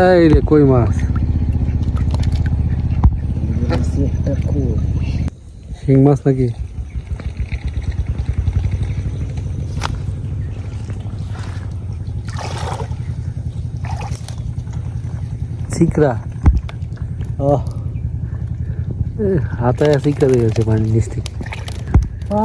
এই রে কই মাছ? শিং মাছ নাকি? চিকরা। ও হাতে চিকরা দিয়ে যাচ্ছে পানির নিচ থেকে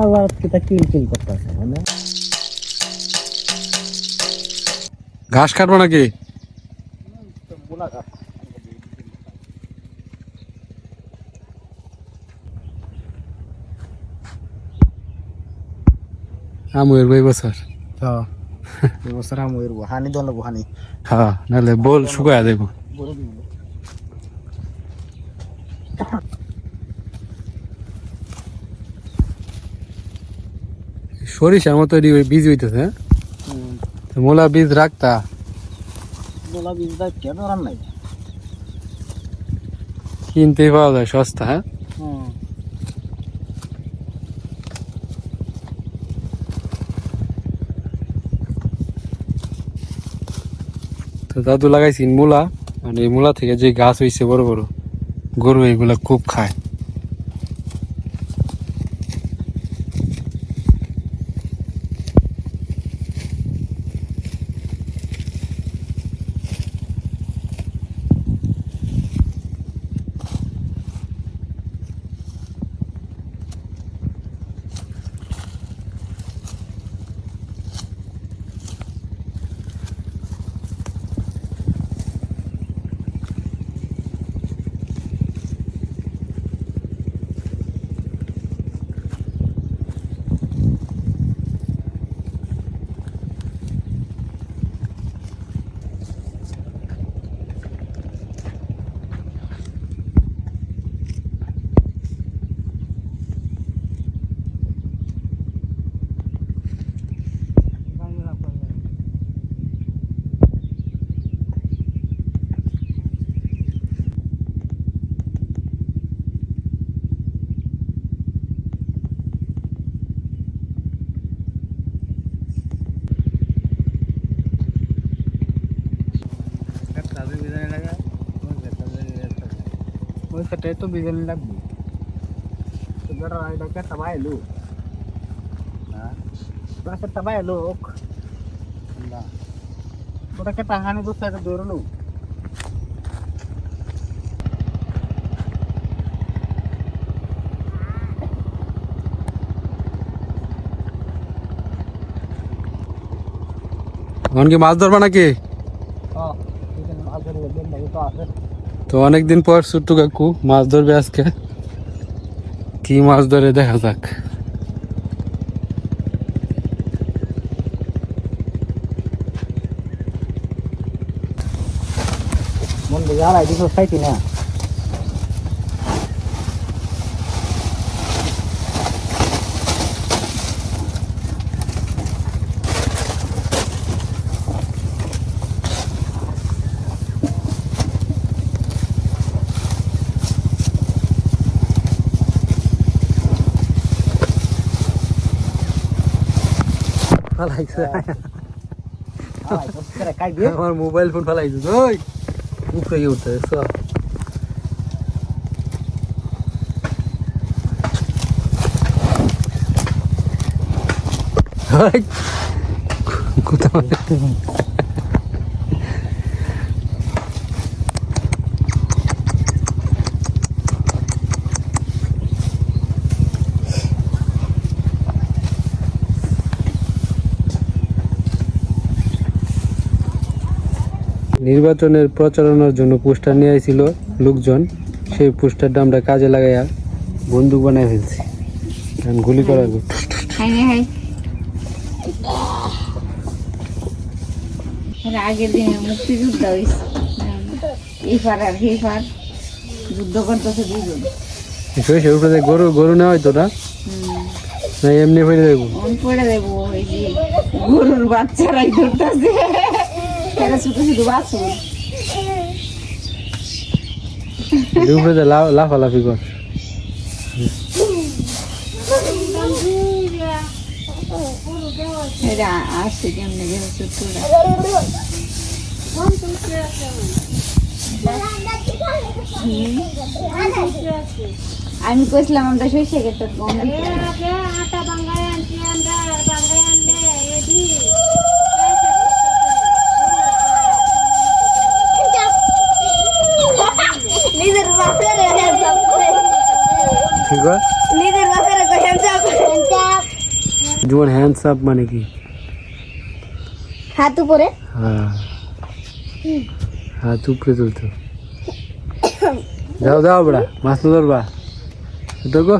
আবার কিটা কিল কিল করতেছে মানে? ঘাস কাটবো নাকি? আমুয়ের বই বছর হ্যাঁ। এর হানি দল হানি হ্যাঁ নাহলে বল শুকায়া দেবো। সরিষার মতো বীজ হইতেছে হ্যাঁ? মোলা বীজ রাখতা? গোলা বীজটা কেন রান নাই? কিনতেই পাওয়া যায় সস্তা হ্যাঁ? তো দাদু লাগাইছি মূলা মানে এই মূলা থেকে যে গাছ হইছে বড় বড় গরু এগুলা খুব খায়। ওই সেটাই তো বিজন লাগবে তো বেটা এটা কেটা বাইলো হ্যাঁ ওটা কেটা বাইলো না ওটা কেটা হানি তো সেটা দৌড়লো এখন কি মাছ ধরবা নাকি হ্যাঁ এখানে মাছ ধরে বলবেন না তো আছে তো অনেকদিন পর ছোট্টু কাকু মাছ ধরবে আজকে। কি মাছ ধরে দেখা যাক। মন দিয়ে আর আইডি খাইতি না। ফালাইছে আর করে কাই দিয়ে আমার মোবাইল ফোন ফালাইছে ওই উপরে গিয়ে উঠতে সব ওই, কোথাও নির্বাচনের প্রচারণার জন্য পোস্টার নিয়ে আইছিল লোকজন। সেই পোস্টারটা আমরা কাজে লাগাইয়া বন্দুক বানাই ফেলছি। গুলি করার আগের দিনে মুক্তিযুদ্ধ হয়েছে এই পার আর সেই পার যুদ্ধ করতেছে দুজন সে উপরে গরু গরু নেওয়া হয়তো না? না এমনি ফেলে দেবো পড়ে দেবো এই যে গরুর বাচ্চারাই ধরতেছে। তারা ছোট ছোট বাছুর উপরে যে লাফালাফি কর। এরা আসছে কেমনে গেছে ছোটরা আমি কইছিলাম আমরা সইষে গেছে জীবন হ্যান্ডস আপ মানে কি হাত উপরে হ্যাঁ হাত উপরে তুলতো যাও যাও বড়া মাছ তো ধরবা দেখো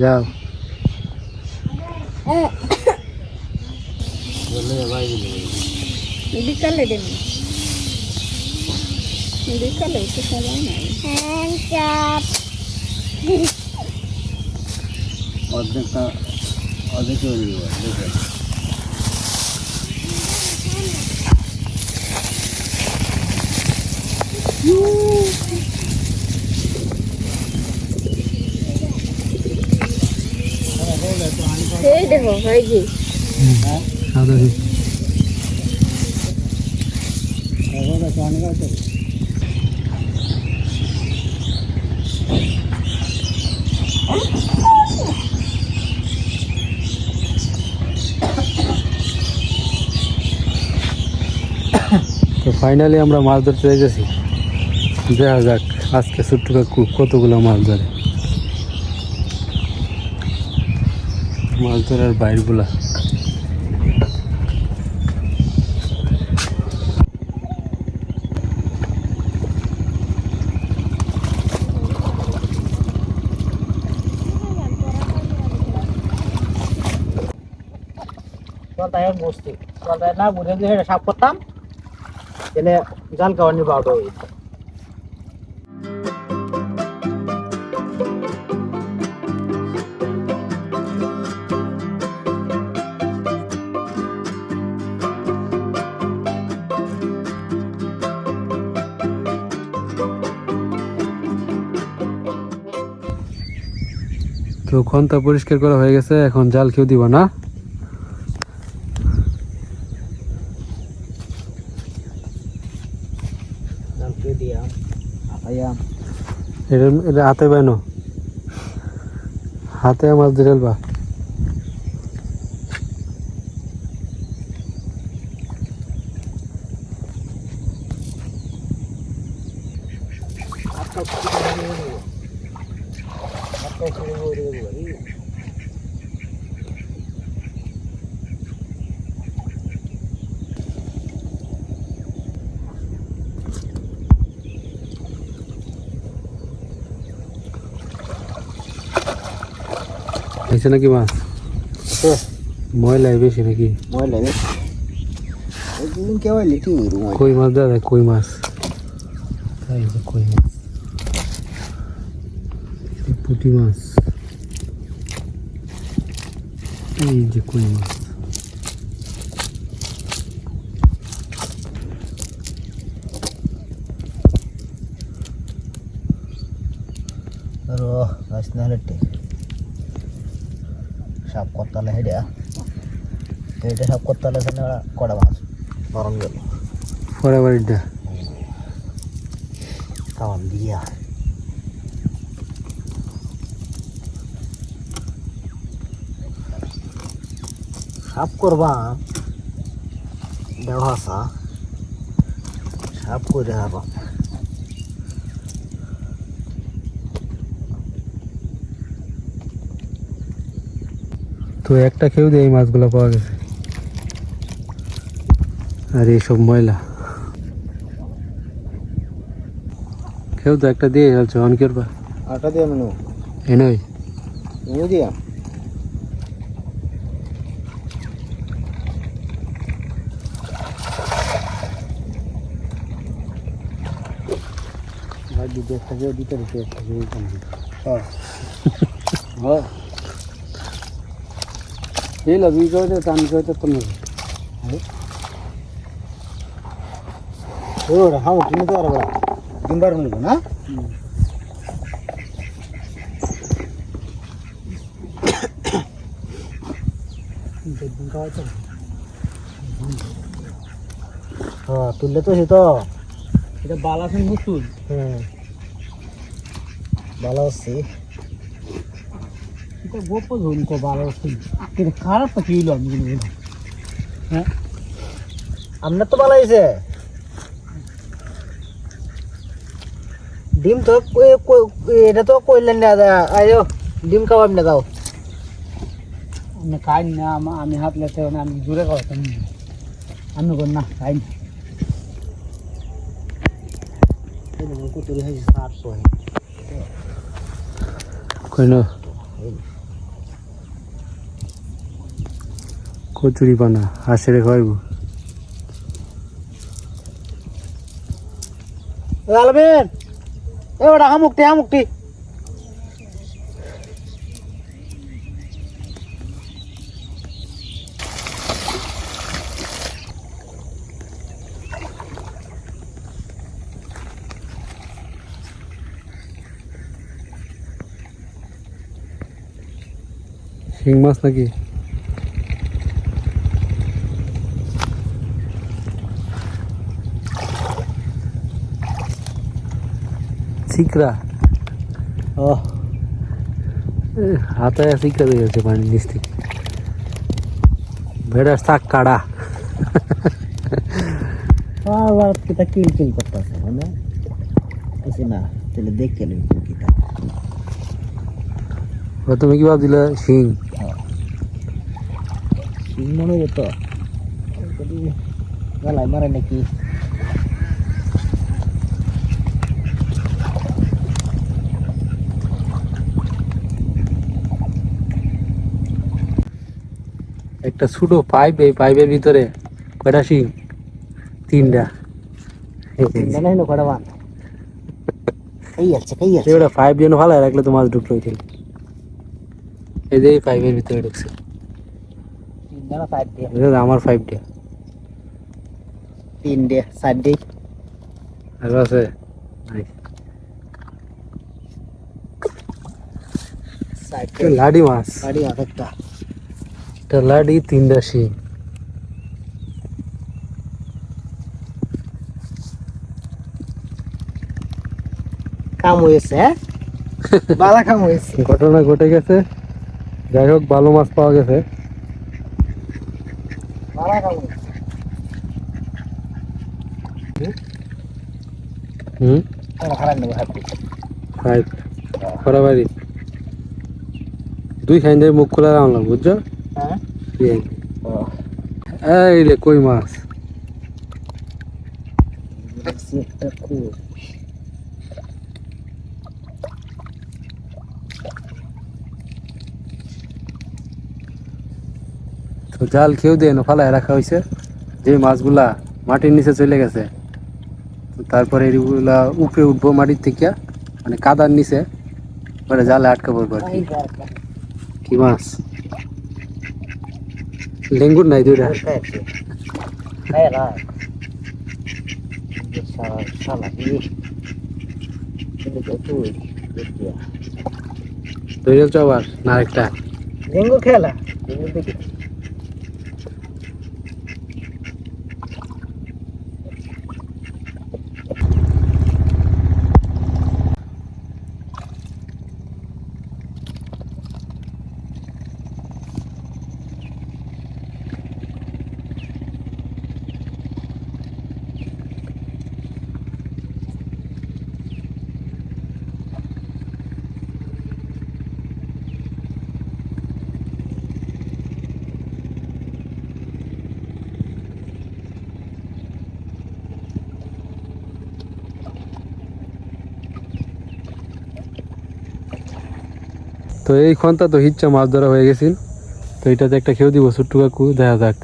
যাও বিকালে দেবো বিকালে তো সময় নাই হ্যান্ডসাপ অর্ধেকটা অর্ধেক করে দিব দেখেন এই দেখো এই যে সাদা ফাইনালি আমরা মাছ ধরতে গেছি দেখা যাক, আজকে ছোট্ট কাকু কতগুলো মাছ ধরে। মাছ ধরার বাইরগুলা। না বুঝে সাফ করতাম। তাহলে জাল কাওয়ানি বাউড হয়ে যেত। তো খন্তা পরিষ্কার করা হয়ে গেছে এখন জাল কেউ দিব না জাল কে দিয়াম আপাইয়াম এটা হাতে বাইনো হাতে মাছ ধরেলবা আটটা কুড়ি টাকা দিয়ে দেবো আটটা কুড়ি করে দেবো এই হয়েছে নাকি মাছ? ময়লাই বেশি নাকি? ময়লা রে একদিন কেউ লিটি উড়ু কই মাছ দাদা কই মাছ। তাই কই মাছ। পুঁটি মাছ। এই যে কই মাছ। रो আসনালেটে সাপ করতালে হেডিয়া এটা সাপ করতালে সেনে কড়া মাছ? গরম গেল পরে বাড়িটা কাম দিয়া সাপ করবা? দেওয়াসা সাপ করে হাবা তো একটা খেয়েও দিয়ে এই মাছগুলো পাওয়া গেছে। আর এইসব ময়লা। খেউ তো একটা দিয়ে চলছে অন করবা? আটা দিয়ে মেনু এনেই মেনু দিয়া? ভাই দিদি একটা খেয়ে দিতে দিতে একটা খেয়ে হ্যাঁ। হ্যাঁ। এই লবি কইতে তান কইতে তুমি ওরা হাও তুমি তো আর বড় দিনবার মেনু না? হ্যাঁ তুললে তো সে তো এটা বালাসন মুসুল হুম ভালো আছি। তো কি হইল আমি কিন্তু বলি। হ্যাঁ? আপনার তো ভালো হয়েছে ডিম তো এটা তো কইলেন না দা- আয়ো ডিম খাওয়াম না দাও আমি খাই না আম- হাত লেতে আমি জোরে খাওয়াতাম। আমি কর না খাই না কইন কচুরি পানা হাসিরে খাইব আলবেন এ ওটা হামুকটি হামুকটি শিং মাছ নাকি? চিকরা ও এ, হাতায় চিকরা দিয়ে যাচ্ছে পানির নিচ থেকে ভেড়ার শাক কাড়া আবার কিতা কিল কিল করতেছে মানে কিছু না তাহলে দেখে নেই কিতা ও তুমি কি ভাবছিলে শিং ঠিক মনে যেত গলায় মারে নাকি একটা ছোট পাইপ এই পাইপের ভিতরে কয়টা শিং? তিনটা। এবারে পাইপ যেন ভালো রাখলে তো মাছ ঢুকলো ওইখানে। এই যে পাইপের ভিতরে ঢুকছে। এটা তো তিন সাইড দিয়ে। আর আছে? লাডি মাছ। গাড়ি আছে একটা লাডি তিনটা শিং কাম হয়েছে হ্যাঁ? বালা কাম হয়েছে। ঘটনা ঘটে গেছে। যাই হোক ভালো মাছ পাওয়া গেছে। হুম? দুই খাইন মুখ খোলা রাখলাম বুঝছ? হ্যাঁ এই রে, কই মাছ? একটা তো জাল খেয়েও দিয়ে ফালায় রাখা হয়েছে যে মাছগুলা মাটির নিচে চলে গেছে তারপরে এগুলা উপরে উঠবো মাটির থেকে মানে কাদার নিচে, পরে জালে আটকা পড়ব কি মাছ? লেঙ্গুর নাই দুইটা দৈরাল চাবার না আরেকটা ডেঙ্গু খেলা ডেঙ্গু দেখি তো এই খনটা তো হিচ্ছা মাছ ধরা হয়ে গেছিল। তো এটাতে একটা খেয়ে দিব ছোট্ট কাকু দেখা যাক।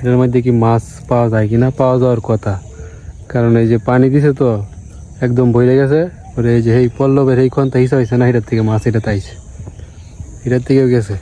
এটার মধ্যে কি মাছ পাওয়া যায় কি না পাওয়া যাওয়ার কথা। কারণ এই যে পানি দিছে তো, একদম বইলে গেছে। ওরে এই যে এই পল্লবের এই খনটা হিসা হয়েছে না, এটার থেকে মাছ এটা তাইছে। এটার থেকেও গেছে।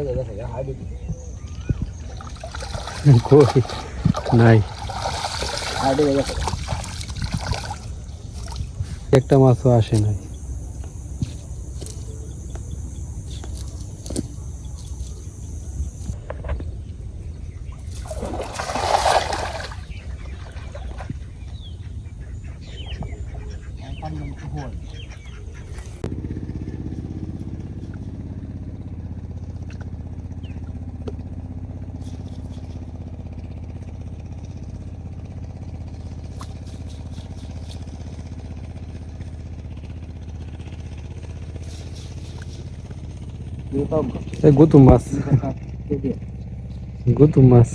হাইডে গেছে হাইডে কই নাই হাইডে গেছে একটা মাছও আসে নাই এ গুতুম মাছ গুতুম মাছ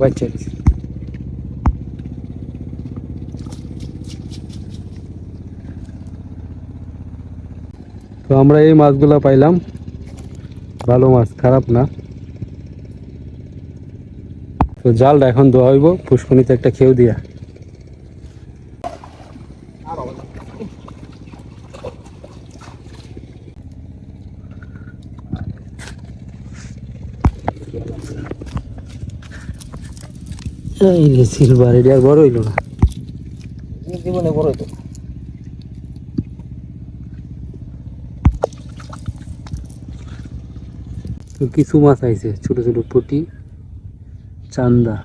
বাচ্চা দিছে। তো আমরা এই মাছগুলা পাইলাম ভালো মাছ খারাপ না তো জালটা এখন দেওয়া হইব পুষ্কনিতে একটা খেউ দিয়া। এই রে সিলভার এটা আর বড় হইল না। জীবনে বড় কিছু মাছ আইছে ছোট ছোট পুটি। চান্দা।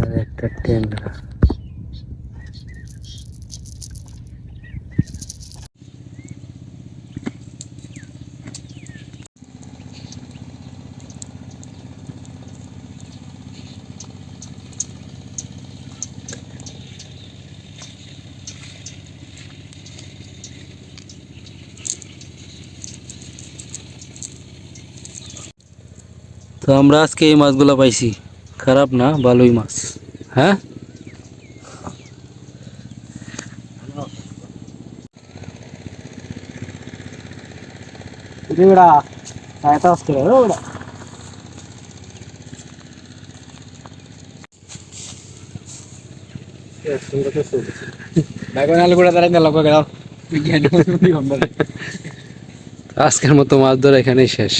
আর একটা ট্যাংরা। তো আমরা আজকে এই মাছগুলো পাইছি। খারাপ না ভালোই মাছ। হ্যাঁ? রেড়া আয়তা আসছে রেড়া বাইক కూడా তারা গেল? গেল আজকের মতো মাছ ধরা এখানেই শেষ।